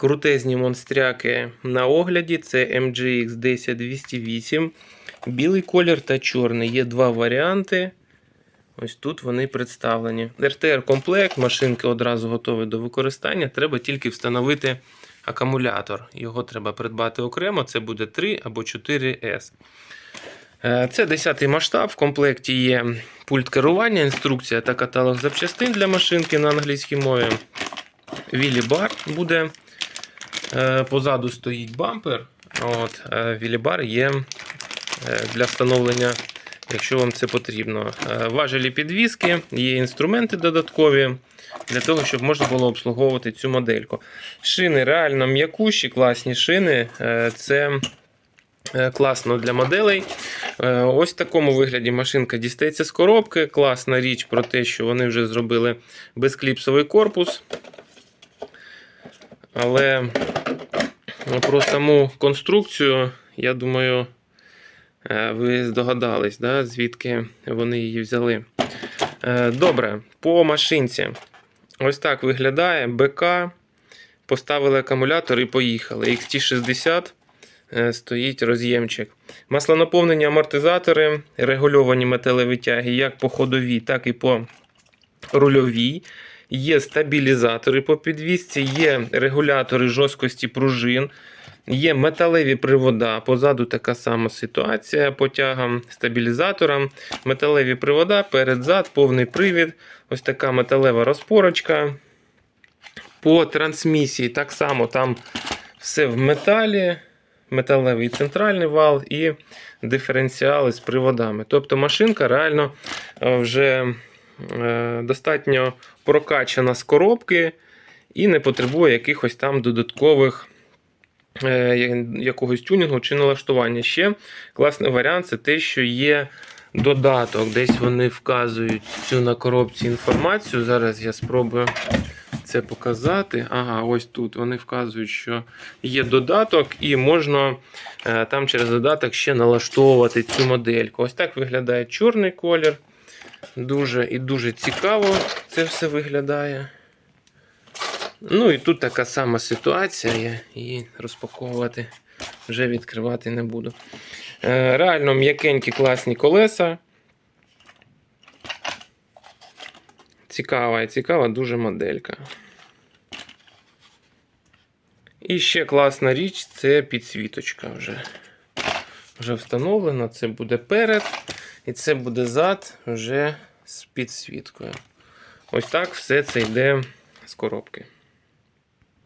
Крутезні монстряки на огляді. Це MGX 10208. Білий колір та чорний. Є два варіанти. Ось тут вони представлені. RTR комплект, машинки одразу готові до використання. Треба тільки встановити акумулятор. Його треба придбати окремо. Це буде 3 або 4S. Е, Це 10-й масштаб. В комплекті є пульт керування, інструкція та каталог запчастин для машинки на англійській мові. Вілі бар буде. Е, Позаду стоїть бампер. От, е, Вілі бар є е, для встановлення, якщо вам це потрібно. Важелі підвіски, є інструменти додаткові для того, щоб можна було обслуговувати цю модельку. Шини реально м'якущі, класні шини. Це класно для моделей. Ось в такому вигляді машинка дістається з коробки. Класна річ про те, що вони вже зробили безкліпсовий корпус. Але про саму конструкцію, я думаю, е, ви здогадались, да, звідки вони її взяли. Е, Добре, по машинці. Ось так виглядає БК. Поставили акумулятор і поїхали. XT60 е, стоїть роз'ємчик. Маслонаповнені амортизатори, регульовані металеві тяги як по ходовій, так і по рульовій. Є стабілізатори по підвісці, є регулятори жорсткості пружин, є металеві привода. Позаду така сама ситуація по тягам, стабілізаторам. Металеві привода, перед-зад, повний привід. Ось така металева розпорочка. По трансмісії так само там все в металі. Металевий центральний вал і диференціали з приводами. Тобто машинка реально е, вже достатньо прокачана з коробки і не потребує якихось там додаткових е, якогось тюнінгу чи налаштування. Ще класний варіант це те, що є додаток. Десь вони вказують цю на коробці інформацію. Зараз я спробую це показати. Ага, ось тут вони вказують, що є додаток, і можна е, там через додаток ще налаштовувати цю модельку. Ось так виглядає чорний колір. Дуже і дуже цікаво це все виглядає. Ну і тут така сама ситуація. Я її розпаковувати вже відкривати не буду. Е, Реально м'якенькі класні колеса. Цікава і цікава дуже моделька. І ще класна річ це підсвіточка вже. Вже встановлена. Це буде перед, і це буде зад вже з підсвіткою. Ось так все це йде з коробки.